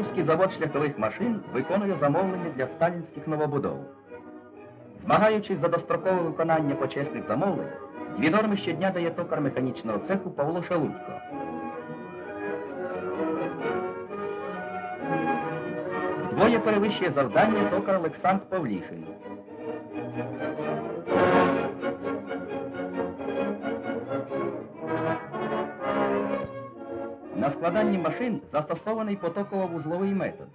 Миколаївський завод шляхових машин виконує замовлення для сталінських новобудов. Змагаючись за дострокове виконання почесних замовлень, дві норми щодня дає токар механічного цеху Павло Шалудько. Вдвоє перевищує завдання токар Олександр Павлішин. На складанні машин застосований потоково-вузловий метод.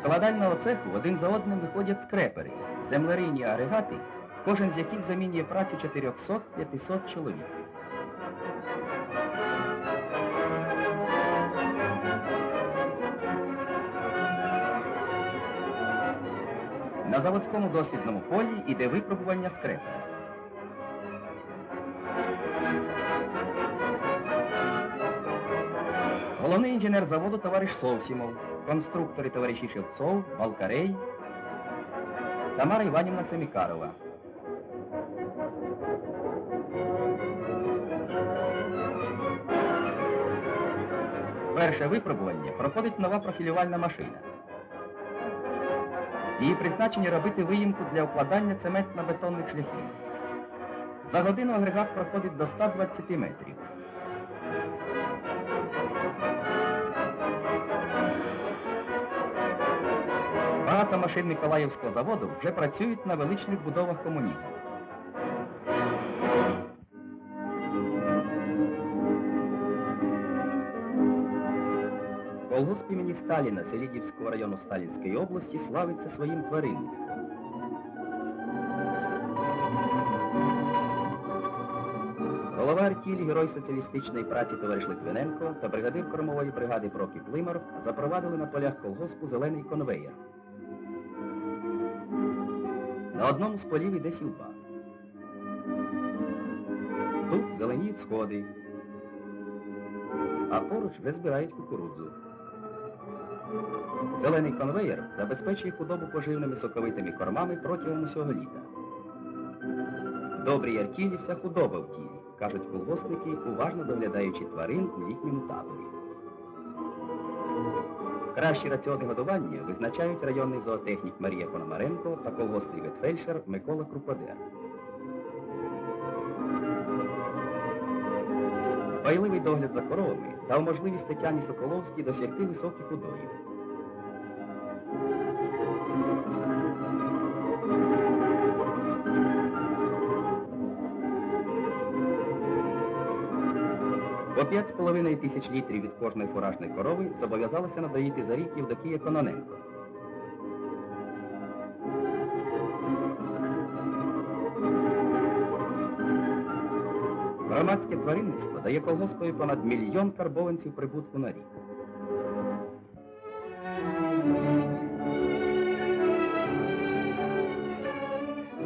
Складального цеху один за одним виходять скрепери, землерийні агрегати, кожен з яких замінює працю 400-500 чоловік. На заводському дослідному полі іде випробування скрепера. Головний інженер заводу товариш Совсімов, конструктори товариші Шевцов, Балкарей, Тамара Іванівна Семікарова. Перше випробування проходить нова профілювальна машина. Її призначення робити виїмку для укладання цементно-бетонних шляхів. За годину агрегат проходить до 120 метрів. Багато машин Миколаївського заводу вже працюють на величних будовах комунізму. Колгосп імені Сталіна Селідівського району Сталінської області славиться своїм тваринництвом. Голова артілі герой соціалістичної праці товариш Литвиненко та бригадир кормової бригади Прокіп Лимар запровадили на полях колгоспу зелений конвеєр. На одному з полів іде сілба. Тут зеленіють сходи, а поруч вже збирають кукурудзу. Зелений конвеєр забезпечує худобу поживними соковитими кормами протягом усього літа. Добрій артілі вся худоба в тілі, кажуть колгоспники, уважно доглядаючи тварин у літньому таборі. Кращі раціони годування визначають районний зоотехнік Марія Пономаренко та колгоспний ветфельдшер Микола Круподер. Байливий догляд за коровами дав можливість Тетяні Соколовській досягти високих удоїв. По 5,5 тисяч літрів від кожної фуражної корови зобов'язалася надоїти за рік Євдокія Кононенко. Громадське тваринництво дає колгоспові понад мільйон карбованців прибутку на рік.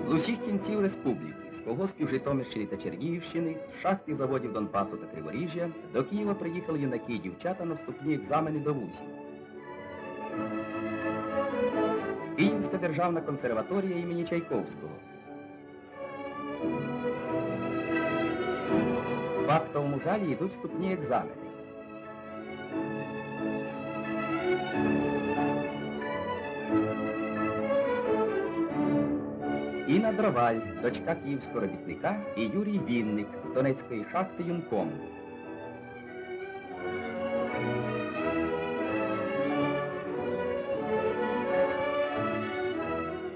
З усіх кінців республіки, колгоспів Житомирщини та Чернігівщини, шахт заводів Донбасу та Криворіжжя, до Києва приїхали юнаки і дівчата на вступні екзамени до вузів. Київська державна консерваторія імені Чайковського. В актовому залі йдуть вступні екзамени. Інна Дроваль, дочка київського робітника, і Юрій Вінник з Донецької шахти Юнком.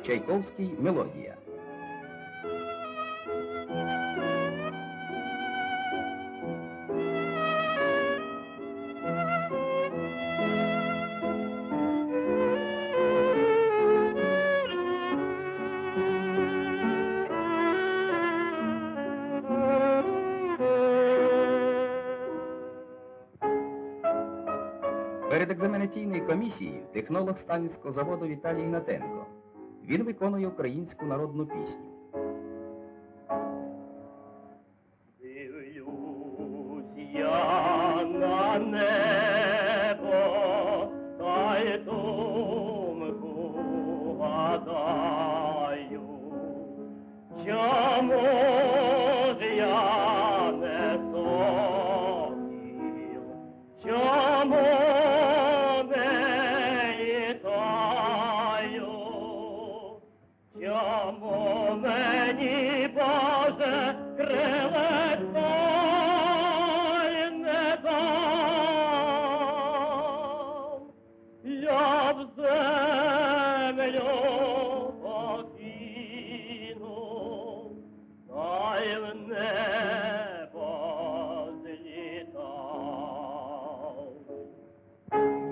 Чайковський мелодія. Перед екзаменаційною комісією технолог Сталінського заводу Віталій Гнатенко. Він виконує українську народну пісню.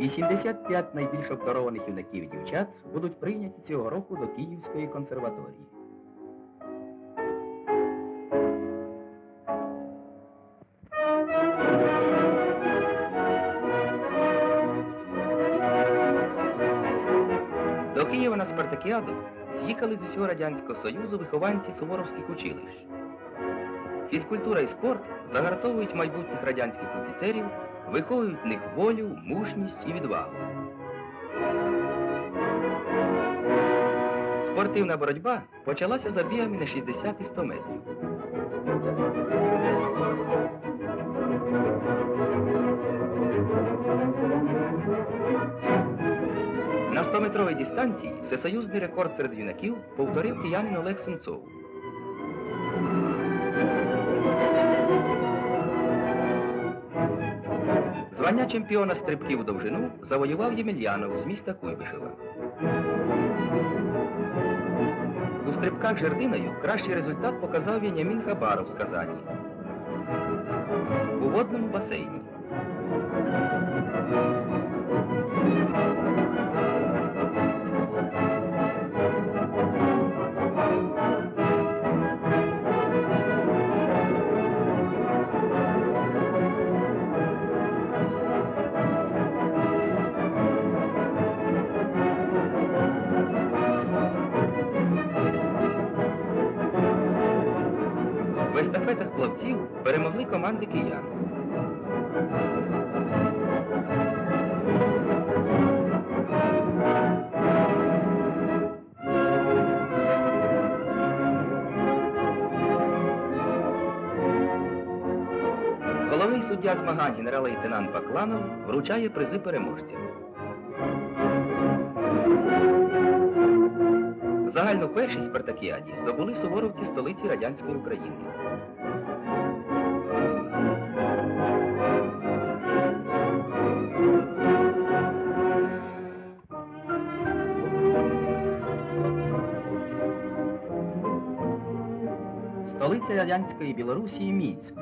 85 найбільш обдарованих юнаків і дівчат будуть прийняті цього року до Київської консерваторії. До Києва на Спартакіаду з'їхали з усього Радянського Союзу вихованці суворовських училищ. Фізкультура і спорт загартовують майбутніх радянських офіцерів, виховують в них волю, мужність і відвагу. Спортивна боротьба почалася забігами на 60 і 100 метрів. На 100-метровій дистанції всесоюзний рекорд серед юнаків повторив киянин Олег Сумцов. Звання чемпіона стрибків у довжину завоював Ємельянов з міста Куйбишева. У стрибках жердиною кращий результат показав Вінямін Хабаров з Казані. У водному басейні. Естафетах плавців перемогли команди киян. Головний суддя змагань генерал-лейтенант Бакланов вручає призи переможцям. Загальну першість Спартакіаді здобули суворовці столиці радянської України. Столиця радянської Білорусі Мінськ.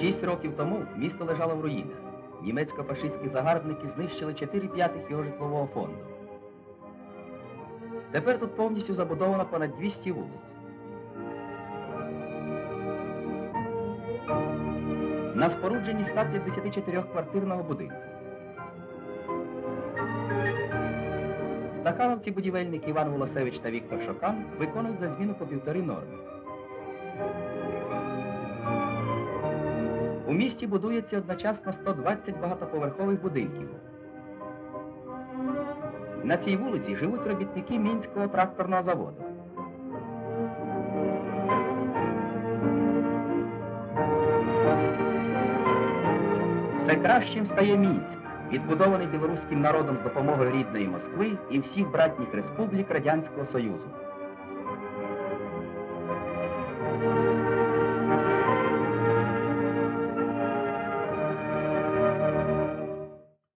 Шість років тому місто лежало в руїнах. Німецько-фашистські загарбники знищили 4 п'ятих його житлового фонду. Тепер тут повністю забудовано понад 200 вулиць. На спорудженні 154-квартирного будинку. Стахановці будівельники Іван Волосевич та Віктор Шокан виконують за зміну по півтори норми. У місті будується одночасно 120 багатоповерхових будинків. На цій вулиці живуть робітники Мінського тракторного заводу. Все кращим стає Мінськ, відбудований білоруським народом з допомогою рідної Москви і всіх братніх республік Радянського Союзу.